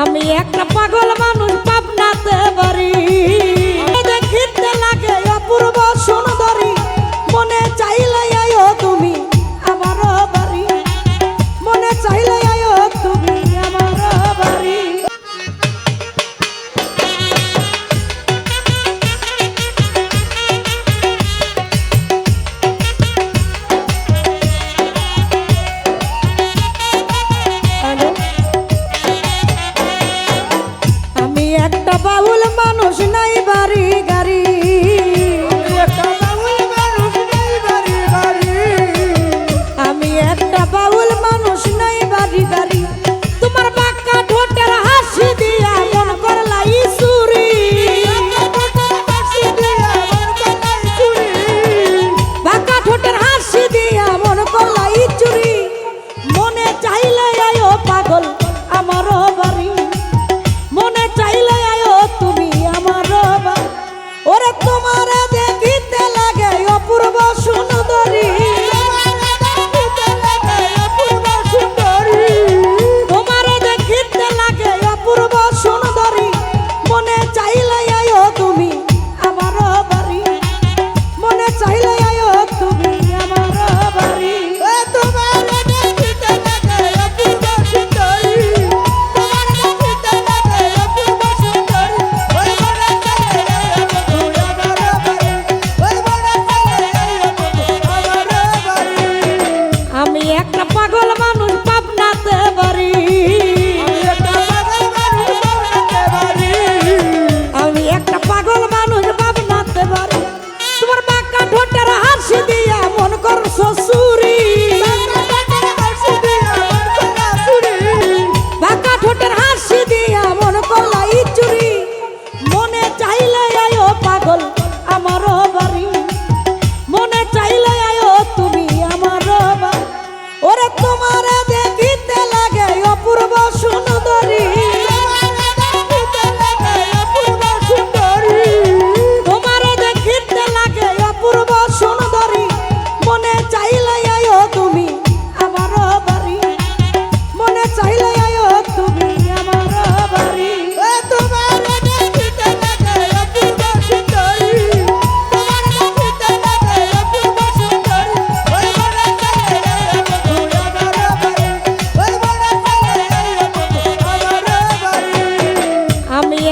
আমি একটা পাগল মানুষ পাবনাতে বাড়ি। তা বাউল মানুষ নাই বাড়ি গা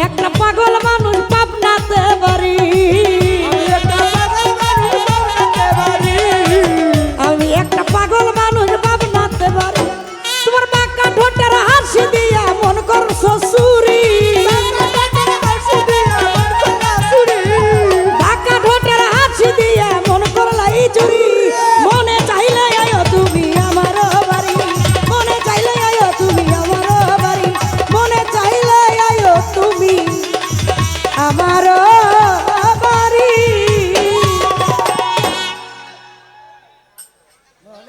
একটা পাগল করো